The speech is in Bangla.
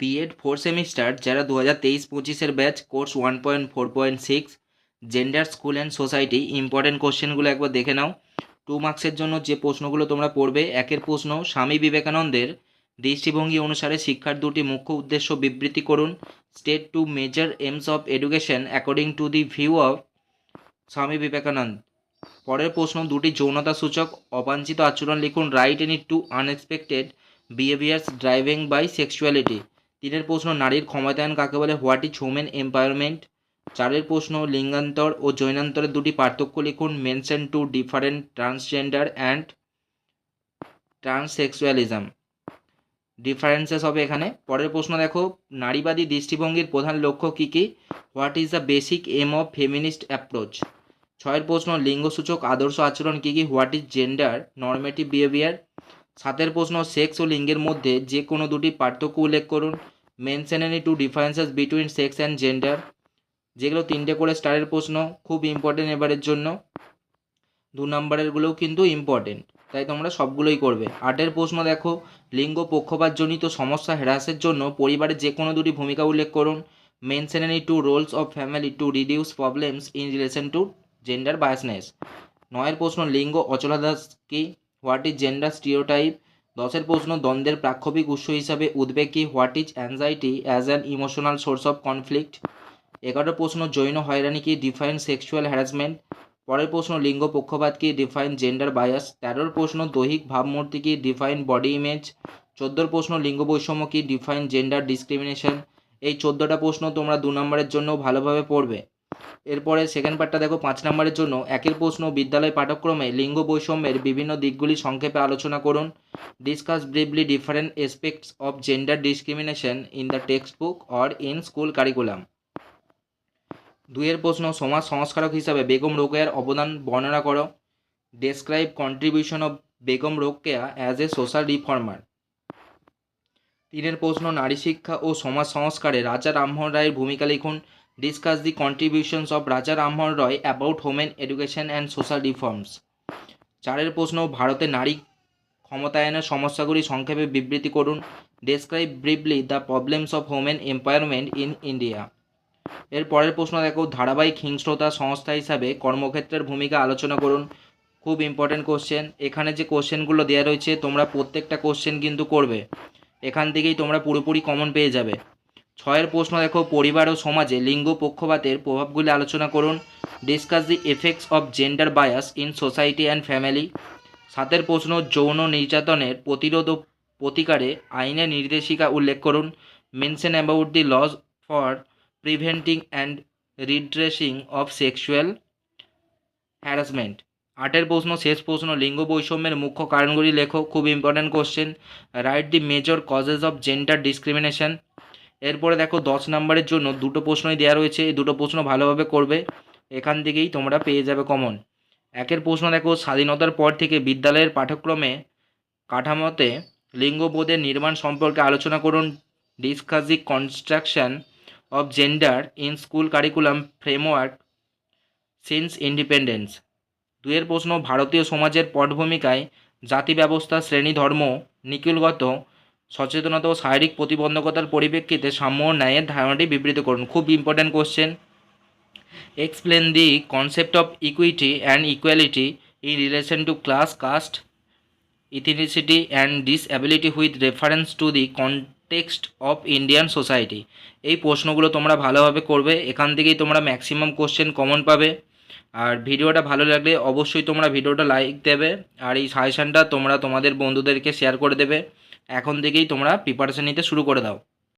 বিএড ফোর সেমিস্টার যারা দু হাজার তেইশ পঁচিশের batch course one point four point six gender school and society important কোশ্চেনগুলো একবার দেখে নাও। টু মার্কসের জন্য যে প্রশ্নগুলো তোমরা পড়বে, একের প্রশ্ন, স্বামী বিবেকানন্দের দৃষ্টিভঙ্গি অনুসারে শিক্ষার দুটি মুখ্য উদ্দেশ্য বিবৃতি করুন। State two major aims of education according to the view of Swami Vivekananda. পরের প্রশ্ন, দুটি যৌনতা সূচক, অবাঞ্ছিত আচরণ লিখুন write any two unexpected behaviours driving by sexuality তিনের প্রশ্ন, নারীর ক্ষমতায়ন কাকে বলে? হোয়াট ইজ হোমেন এম্পাওয়ারমেন্ট চারের প্রশ্ন, লিঙ্গান্তর ও জৈনান্তরের দুটি পার্থক্য লিখুন। Mention two different transgender and transsexualism differences হবে এখানে। পরের প্রশ্ন দেখো, নারীবাদী দৃষ্টিভঙ্গির প্রধান লক্ষ্য কী কী? What is the basic aim of feminist approach ছয়ের প্রশ্ন, লিঙ্গসূচক আদর্শ আচরণ কী কী? What is gender normative behaviour সাতের প্রশ্ন, সেক্স ও লিঙ্গের মধ্যে যে কোনো দুটি পার্থক্য উল্লেখ করুন। Mention any two differences between sex and gender যেগুলো তিনটে করে স্টারের প্রশ্ন, খুব ইম্পর্টেন্ট এবারের জন্য। দু নম্বরেরগুলোও কিন্তু ইম্পর্টেন্ট তাই তোমরা সবগুলোই করবে। আটের প্রশ্ন দেখো, লিঙ্গ পক্ষপাতজনিত সমস্যা হ্রাসের জন্য পরিবারের যে কোনো দুটি ভূমিকা উল্লেখ করুন। Mention any two roles of family to reduce problems in relation to gender biasness নয়ের প্রশ্ন, লিঙ্গ অচলাদাস কি? What is gender stereotype? দশের প্রশ্ন, দ্বন্দ্বের প্রাক্ষবিক উৎস হিসাবে উদ্বেগ কি? What is anxiety as an emotional source of conflict? এগারো প্রশ্ন জৈন হয়রানি কি? Define sexual harassment? পরের প্রশ্ন, লিঙ্গ পক্ষপাত কি? Define gender bias? তেরোর প্রশ্ন, দৈহিক ভাবমূর্তি কি? Define body image? চোদ্দোর প্রশ্ন, লিঙ্গ বৈষম্য কি? Define gender discrimination? এই চোদ্দোটা প্রশ্ন তোমরা দু নম্বরের জন্য ভালোভাবে পড়বে। এরপরে সেকেন্ড পার্টটা দেখো, পাঁচ নম্বরের জন্য একের প্রশ্ন, বিদ্যালয় পাঠ্যক্রমে লিঙ্গ বৈষম্যের বিভিন্ন দিকগুলি সংক্ষেপে আলোচনা করুন। Discuss briefly different aspects of gender discrimination in the textbook or in school curriculum দুইয়ের প্রশ্ন, সমাজ সংস্কারক হিসাবে বেগম রোকেয়ার অবদান বর্ণনা করো। Describe contribution of Begum Rokeya as a social reformer তিনের প্রশ্ন, নারী শিক্ষা ও সমাজ সংস্কারে রাজা রামমোহন রায়ের ভূমিকা লিখুন। Discuss the contributions of Raja Rammohan Roy about women education and social reforms চারের প্রশ্ন, ভারতে নারী ক্ষমতায়নের সমস্যাগুলি সংক্ষেপে বিবৃতি করুন। Describe briefly the problems of women empowerment in India এর পরের প্রশ্ন দেখো, ধারাবাহিক হিংস্রতা সংস্থা হিসাবে কর্মক্ষেত্রের ভূমিকা আলোচনা করুন। খুব ইম্পর্টেন্ট কোশ্চেন এখানে যে কোশ্চেনগুলো দেওয়া রয়েছে, তোমরা প্রত্যেকটা কোশ্চেন কিন্তু করবে। এখান থেকেই তোমরা পুরোপুরি কমন পেয়ে যাবে। ছয়ের প্রশ্ন দেখো, পরিবার ও সমাজে লিঙ্গ পক্ষপাতের প্রভাবগুলি আলোচনা করুন। Discuss the effects of gender bias in society and family সাতের প্রশ্ন, যৌন নির্যাতনের প্রতিরোধ ও প্রতিকারে আইনের নির্দেশিকা উল্লেখ করুন। Mention about the laws for preventing and redressing of sexual harassment আটের প্রশ্ন, শেষ প্রশ্ন, লিঙ্গ বৈষম্যের মুখ্য কারণগুলি লেখো। খুব important question write the major causes of gender discrimination এরপরে দেখো দশ নম্বরের জন্য দুটো প্রশ্নই দেওয়া রয়েছে, এই দুটো প্রশ্ন ভালোভাবে করবে, এখান থেকেই তোমরা পেয়ে যাবে কমন একের প্রশ্ন দেখো, স্বাধীনতার পর থেকে বিদ্যালয়ের পাঠ্যক্রমে কাঠামোতে লিঙ্গবোধের নির্মাণ সম্পর্কে আলোচনা করুন। Discuss the construction of gender in school curriculum framework since independence দুয়ের প্রশ্ন, ভারতীয় সমাজের পটভূমিকায় জাতি ব্যবস্থা শ্রেণি ধর্ম নিখিলগত সচেতনতা ও শারীরিক প্রতিবন্ধকতার পরিপ্রেক্ষিতে সাম্য ন্যায়ের ধারণাটি বিবৃত করুন। খুব important question explain the concept of equity and equality in relation to class caste ethnicity and disability with reference to the context of Indian society এই প্রশ্নগুলো তোমরা ভালোভাবে করবে, এখান থেকেই তোমরা ম্যাক্সিমাম কোশ্চেন কমন পাবে। আর ভিডিওটা ভালো লাগলে অবশ্যই তোমরা ভিডিওটা লাইক দেবে, আর এই সাজেশানটা তোমরা তোমাদের বন্ধুদেরকে শেয়ার করে দেবে। এখন থেকেই তোমরা প্রিপারেশান নিতে শুরু করে দাও।